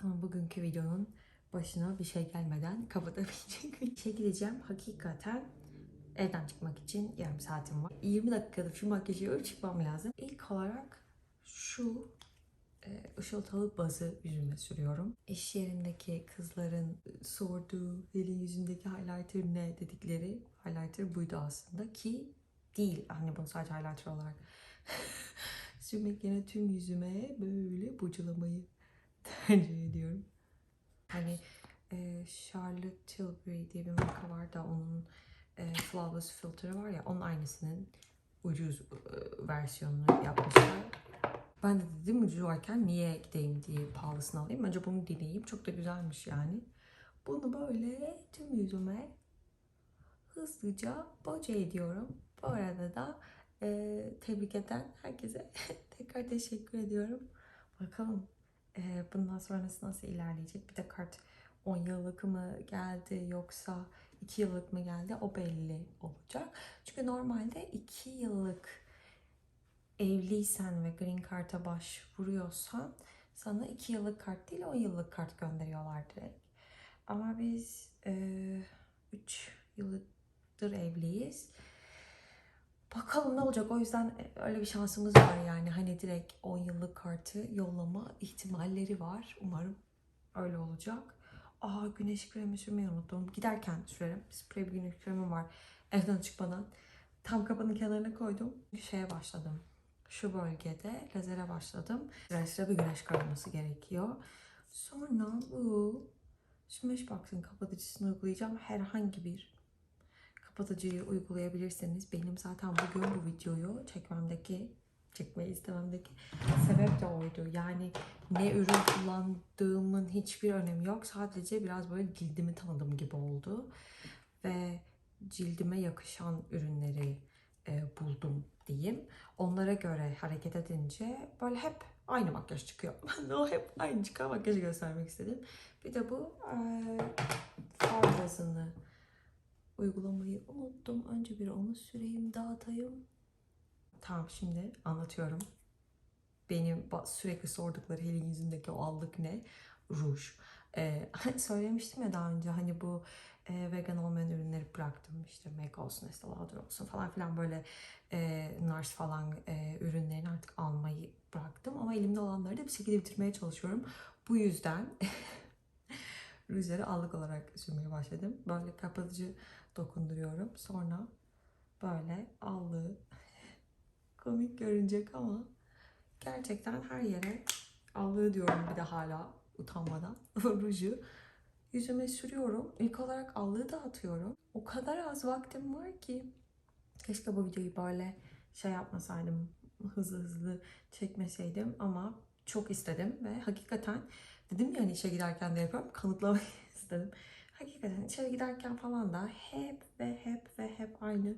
Bakalım bugünkü videonun başına bir şey gelmeden kapatabilecek bir şey gideceğim. Hakikaten evden çıkmak için yarım saatim var. 20 dakikada şu makyajı yapıp çıkmam lazım. İlk olarak şu e, ışıltılı bazı yüzüme sürüyorum. İş yerindeki kızların sorduğu Helin yüzündeki highlighter ne dedikleri highlighter buydu aslında ki değil. Hani bunu sadece highlighter olarak sürmek yerine tüm yüzüme böyle bocalamayı tercih ediyorum. Hani e, Charlotte Tilbury diye bir marka var da onun e, Flawless Filter'ı var ya onun aynısının ucuz e, versiyonunu yapmışlar. Ben de dedim ucuz varken niye gideyim diye pahalısını alayım. Önce bunu deneyeyim. Çok da güzelmiş yani. Bunu böyle tüm yüzüme hızlıca boca ediyorum. Bu arada da e, tebrik eden herkese tekrar teşekkür ediyorum. Bakalım bundan sonrası nasıl ilerleyecek? Bir de kart 10 yıllık mı geldi yoksa 2 yıllık mı geldi o belli olacak. Çünkü normalde 2 yıllık evliysen ve green card'a başvuruyorsan sana 2 yıllık kart değil 10 yıllık kart gönderiyorlar direkt. Ama biz 3 yıldır evliyiz. Bakalım ne olacak. O yüzden öyle bir şansımız var yani. Hani direkt 10 yıllık kartı yollama ihtimalleri var. Umarım öyle olacak. Aa güneş kremi sürmeyi unuttum. Giderken sürerim. Sprey bir güneş kremim var. Evden çıkmadan. Tam kapının kenarına koydum. Şeye başladım. Şu bölgede lazere başladım. Sıra sıra bir güneş karaması gerekiyor. Sonra bu Smashbox'ın kapatıcısını uygulayacağım. Herhangi bir kapatıcıyı uygulayabilirseniz benim zaten bugün bu videoyu çekmemdeki çekmeyi istememdeki sebep de oydu. Yani ne ürün kullandığımın hiçbir önemi yok. Sadece biraz böyle cildimi tanıdım gibi oldu. Ve cildime yakışan ürünleri e, buldum diyeyim. Onlara göre hareket edince böyle hep aynı makyaj çıkıyor. Ben de o hep aynı çıkan makyajı göstermek istedim. Bir de bu e, far bazını uygulamayı unuttum. Önce bir onu süreyim, dağıtayım. Tamam şimdi anlatıyorum. Benim sürekli sordukları Helin yüzündeki o allık ne? Ruj. Ee, söylemiştim ya daha önce hani bu e, vegan olmayan ürünleri bıraktım. İşte Make olsun, Estee Lauder olsun falan filan böyle e, Nars falan e, ürünlerini artık almayı bıraktım. Ama elimde olanları da bir şekilde bitirmeye çalışıyorum. Bu yüzden rujları allık olarak sürmeye başladım. Böyle kapatıcı dokunduruyorum. Sonra böyle allığı komik görünecek ama gerçekten her yere allığı diyorum bir de hala utanmadan ruju yüzüme sürüyorum. İlk olarak allığı dağıtıyorum. O kadar az vaktim var ki keşke bu videoyu böyle şey yapmasaydım hızlı hızlı çekmeseydim ama çok istedim ve hakikaten dedim ya hani işe giderken de yapıyorum kanıtlamayı istedim. Hakikaten içeri giderken falan da hep ve hep ve hep aynı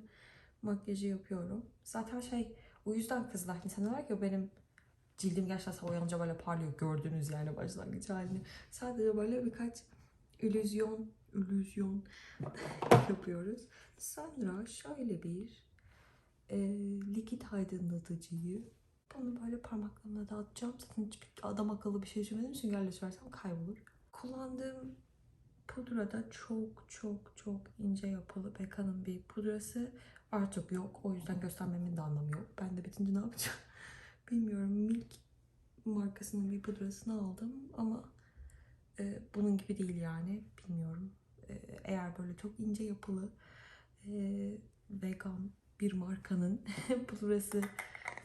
makyajı yapıyorum. Zaten şey o yüzden kızlar insanlar var ki benim cildim gerçekten uyanınca böyle parlıyor gördüğünüz yani başlangıç halini. Sadece böyle birkaç illüzyon, illüzyon yapıyoruz. Sonra şöyle bir e, likit aydınlatıcıyı bunu böyle parmaklarımla dağıtacağım. Zaten hiçbir adam akıllı bir şey sürmedim. Süngerle sürersem kaybolur. Kullandığım pudra da çok çok çok ince yapılı Becca'nın bir pudrası artık yok. O yüzden göstermemin de anlamı yok. Ben de bitince ne yapacağım bilmiyorum. Milk markasının bir pudrasını aldım ama e, bunun gibi değil yani. Bilmiyorum. E, eğer böyle çok ince yapılı e, vegan bir markanın pudrası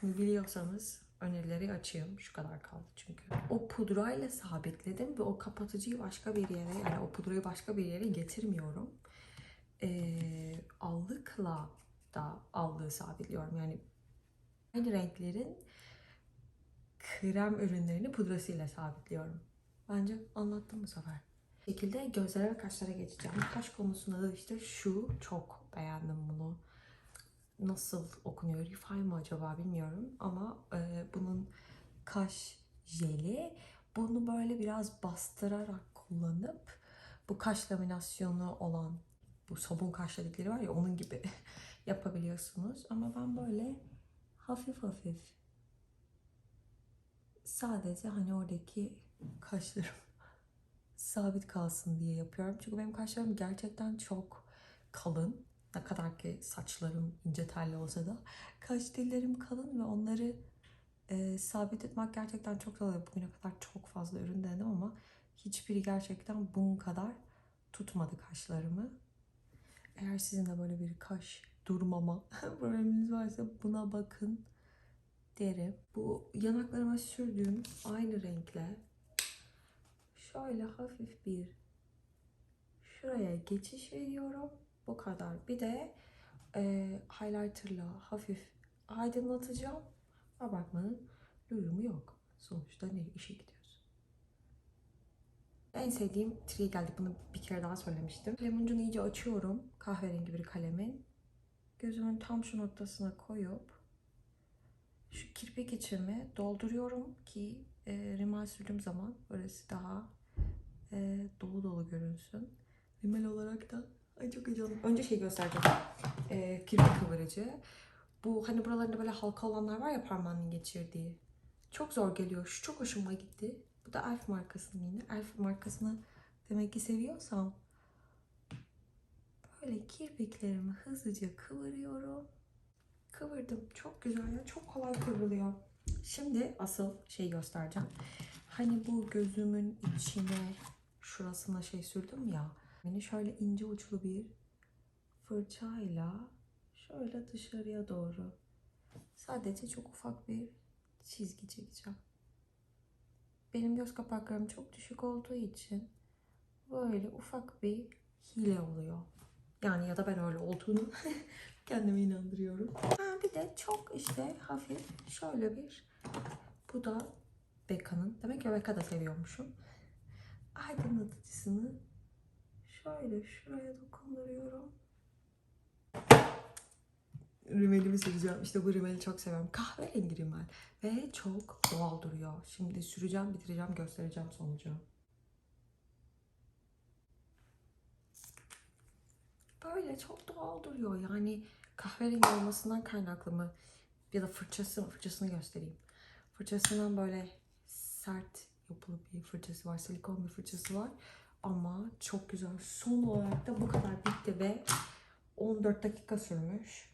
biliyorsanız önerileri açayım. Şu kadar kaldı çünkü. O pudrayla sabitledim ve o kapatıcıyı başka bir yere yani o pudrayı başka bir yere getirmiyorum. E, allıkla da allığı sabitliyorum. Yani aynı renklerin krem ürünlerini pudrasıyla sabitliyorum. Bence anlattım bu sefer. Bu şekilde gözlere ve kaşlara geçeceğim. Kaş konusunda da işte şu çok beğendim bunu. Nasıl okunuyor? Refine mi acaba bilmiyorum ama e, bunun kaş jeli. Bunu böyle biraz bastırarak kullanıp bu kaş laminasyonu olan bu sabun kaş dedikleri var ya onun gibi yapabiliyorsunuz. Ama ben böyle hafif hafif sadece hani oradaki kaşlarım sabit kalsın diye yapıyorum. Çünkü benim kaşlarım gerçekten çok kalın. Ne kadar ki saçlarım ince telli olsa da kaş tellerim kalın ve onları e, sabit etmek gerçekten çok zor. Bugüne kadar çok fazla ürün denedim ama hiçbiri gerçekten bunun kadar tutmadı kaşlarımı. Eğer sizin de böyle bir kaş durmama probleminiz varsa buna bakın derim. Bu yanaklarıma sürdüğüm aynı renkle şöyle hafif bir şuraya geçiş veriyorum. Bu kadar. Bir de e, highlighterla hafif aydınlatacağım. Abartmanın lüzumu yok. Sonuçta ne işe gidiyoruz. En sevdiğim triye geldik. Bunu bir kere daha söylemiştim. Kalem ucunu iyice açıyorum. Kahverengi bir kalemin. Gözümün tam şu noktasına koyup şu kirpik içimi dolduruyorum ki e, rimel sürdüğüm zaman orası daha e, dolu dolu görünsün. Rimel olarak da ay çok heyecanlıyım. Önce şey göstereceğim. E, kirpik kıvırıcı. Bu hani buralarında böyle halka olanlar var ya parmağının geçirdiği. Çok zor geliyor. Şu çok hoşuma gitti. Bu da Elf markasının yine. Elf markasını demek ki seviyorsam böyle kirpiklerimi hızlıca kıvırıyorum. Kıvırdım. Çok güzel ya. Çok kolay kıvrılıyor. Şimdi asıl şey göstereceğim. Hani bu gözümün içine şurasına şey sürdüm ya. Beni şöyle ince uçlu bir fırçayla şöyle dışarıya doğru sadece çok ufak bir çizgi çekeceğim. Benim göz kapaklarım çok düşük olduğu için böyle ufak bir hile oluyor. Yani ya da ben öyle olduğunu kendime inandırıyorum. Ha, bir de çok işte hafif şöyle bir bu da Bekka'nın. Demek ki Bekka da seviyormuşum. Aydınlatıcısını şöyle şuraya dokunduruyorum. Rimelimi süreceğim. İşte bu rimeli çok seviyorum. Kahverengi rimel. Ve çok doğal duruyor. Şimdi süreceğim, bitireceğim, göstereceğim sonucu. Böyle çok doğal duruyor. Yani kahverengi olmasından kaynaklı mı? Ya da fırçası, fırçasını göstereyim. Fırçasından böyle sert yapılı bir fırçası var. Silikon bir fırçası var. Ama çok güzel. Son olarak da bu kadar bitti ve 14 dakika sürmüş.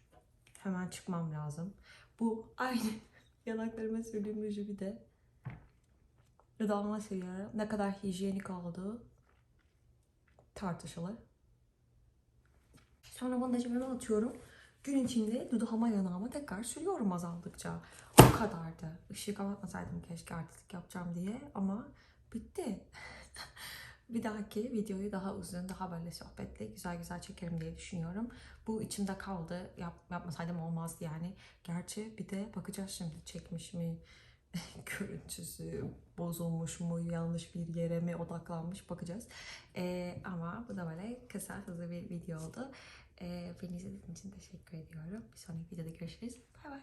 Hemen çıkmam lazım. Bu aynı yanaklarıma sürdüğüm ruju bir de dudağıma sürüyorum. Ne kadar hijyenik olduğu tartışılır. Sonra bunu da cebime atıyorum. Gün içinde dudağıma yanağıma tekrar sürüyorum azaldıkça. O kadardı. Işığı kapatmasaydım keşke artistlik yapacağım diye ama bitti. bir dahaki videoyu daha uzun, daha böyle sohbetli, güzel güzel çekerim diye düşünüyorum. Bu içimde kaldı. Yap, yapmasaydım olmazdı yani. Gerçi bir de bakacağız şimdi çekmiş mi, görüntüsü bozulmuş mu, yanlış bir yere mi odaklanmış bakacağız. Ee, ama bu da böyle kısa hızlı bir video oldu. Ee, beni izlediğiniz için teşekkür ediyorum. Bir sonraki videoda görüşürüz. Bay bay.